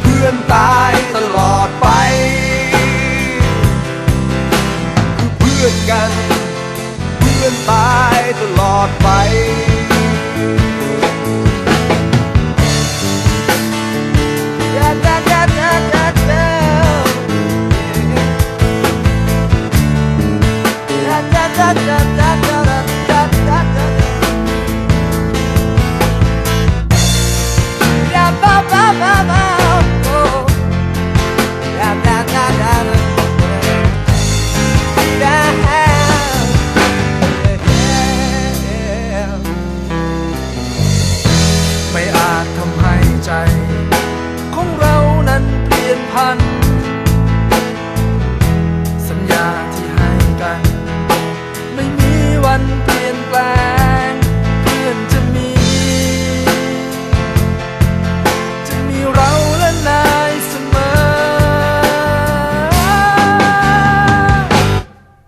เพื่อนตายตลอดไป คือเพื่อนกัน เพื่อนตายตลอดไปไม่